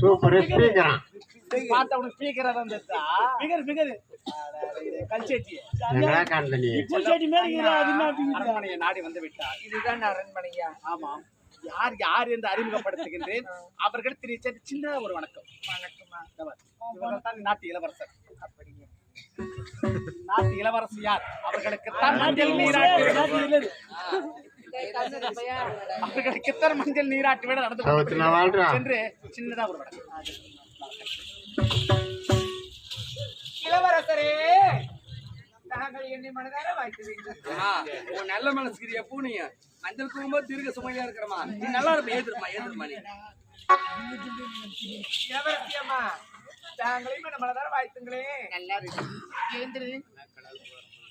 Super ஸ்பீக்கரா உனக்கு ஸ்பீக்கரா தான் speaker speaker கல்ச்சேட்டி கல்ச்சேட்டி அது என்ன நாடி வந்து விட்டா இதுதான் அரண்மனையா ஆமாம் யார் யார் என்று அறிமுகப்படுத்துகின்றேன் அவர்கள் திரு சின்ன ஒரு வணக்கம் வணக்கமா இவர்கள் தான் நாட்டு இளவரசர் அப்படிங்க நாட்டு இளவரசி யார் அவர்களுக்கு தான் நாட்டு மஞ்சள் நீராட்டு நாட்டு இல்லையே. அவர்களுக்கு தான் மஞ்சள் நீராட்டு விட நடந்து. சென்று சின்னதா ஒரு வணக்கம் இளவரசரே நல்ல மனசுக்கு எப்போ நீ மஞ்சள் குங்குமம் திருக சுமையா இருக்கிறமா? நீ நல்லா இருப்ப நீ. இளவரசி என்ன மனதார வாழ்த்துங்களே நல்லா இருக்கு. எழுந்திரு